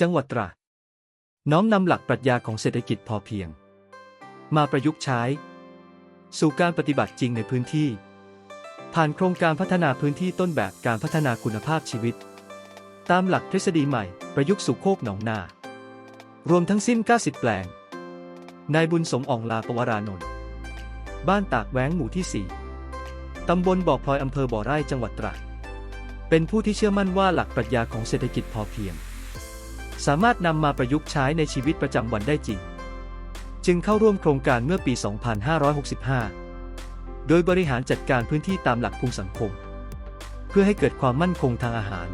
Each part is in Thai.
จังหวัดตราดน้อมนำหลักปรัชญาของเศรษฐกิจพอเพียง มาประยุกต์ใช้ สู่การปฏิบัติจริงในพื้นที่ ผ่านโครงการพัฒนาพื้นที่ต้นแบบการพัฒนาคุณภาพชีวิต ตามหลักทฤษฎีใหม่ประยุกต์สู่โคกหนองนา รวมทั้งสิ้น 90 แปลง นายบุญสมอ่องลาปวารานนท์บ้านตากแว้งหมู่ที่ 4 ตำบลบ่อพลอยอำเภอบ่อไร่จังหวัดตราดเป็นผู้ที่เชื่อมั่นว่าหลักปรัชญาของเศรษฐกิจพอเพียง สามารถนำมาประยุกต์ใช้ในชีวิตประจำวันได้จริง จึงเข้าร่วมโครงการเมื่อปี 2565 โดยบริหารจัดการพื้นที่ตามหลักภูมิสังคม เพื่อให้เกิดความมั่นคงทางอาหาร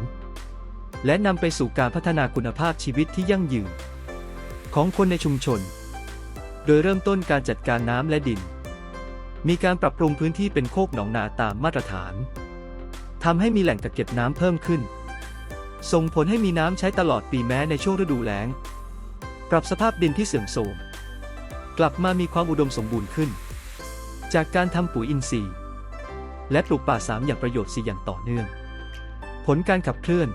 และนำไปสู่การพัฒนาคุณภาพชีวิตที่ยั่งยืน ของคนในชุมชน โดยเริ่มต้นการจัดการน้ำและดิน มีการปรับปรุงพื้นที่เป็นโคกหนองนาตามมาตรฐานทำให้มีแหล่งกักเก็บน้ำเพิ่มขึ้น ส่งผลให้มีน้ำใช้ตลอดปีแม้ในช่วงฤดูแล้ง ปรับสภาพดินที่เสื่อมโทรม กลับมามีความอุดมสมบูรณ์ขึ้น จากการทำปุ๋ยอินทรีย์ และปลูกป่าสามอย่างประโยชน์สี่อย่างต่อเนื่อง ผลการขับเคลื่อน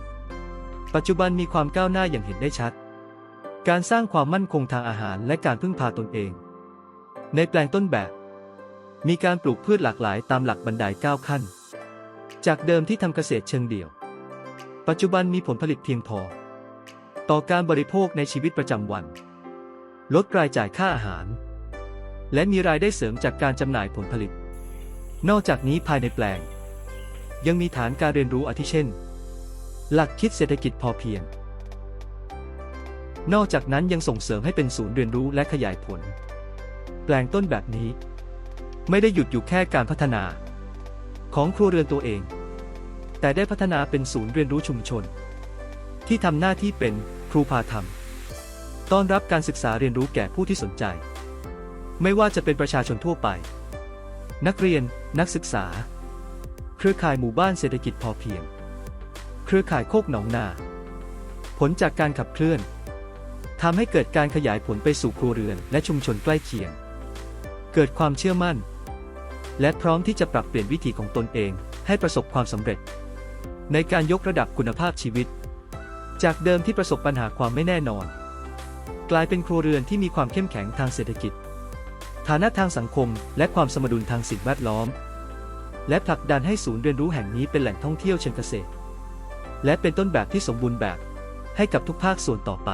ปัจจุบันมีความก้าวหน้าอย่างเห็นได้ชัด การสร้างความมั่นคงทางอาหารและการพึ่งพาตนเอง ในแปลงต้นแบบ มีการปลูกพืชหลากหลายตามหลักบันได9ขั้น จากเดิมที่ทำเกษตรเชิงเดี่ยว ปัจจุบันมีผลผลิตเพียงพอ ต่อการบริโภคในชีวิตประจำวัน ลดรายจ่ายค่าอาหาร และมีรายได้เสริมจากการจำหน่ายผลผลิต นอกจากนี้ภายในแปลง ยังมีฐานการเรียนรู้อาทิเช่น หลักคิดเศรษฐกิจพอเพียง นอกจากนั้นยังส่งเสริมให้เป็นศูนย์เรียนรู้และขยายผล แปลงต้นแบบนี้ ไม่ได้หยุดอยู่แค่การพัฒนา ของครัวเรือนตัวเอง แต่ได้พัฒนาเป็นศูนย์เรียนรู้ชุมชน ที่ทำหน้าที่เป็นครูพาธรรม ต้อนรับการศึกษาเรียนรู้แก่ผู้ที่สนใจ ไม่ว่าจะเป็นประชาชนทั่วไป นักเรียน นักศึกษา เครือข่ายหมู่บ้านเศรษฐกิจพอเพียง เครือข่ายโคกหนองนา ผลจากการขับเคลื่อนทำให้เกิดการขยายผลไปสู่ครัวเรือนและชุมชนใกล้เคียง เกิดความเชื่อมั่น และพร้อมที่จะปรับเปลี่ยนวิถีของตนเองให้ประสบความสำเร็จ ในการยกระดับคุณภาพชีวิต จากเดิมที่ประสบปัญหาความไม่แน่นอน กลายเป็นครัวเรือนที่มีความเข้มแข็งทางเศรษฐกิจ ฐานะทางสังคม และความสมดุลทางสิ่งแวดล้อม และผลักดันให้ศูนย์เรียนรู้แห่งนี้เป็นแหล่งท่องเที่ยวเชิงเกษตร และเป็นต้นแบบที่สมบูรณ์แบบ ให้กับทุกภาคส่วนต่อไป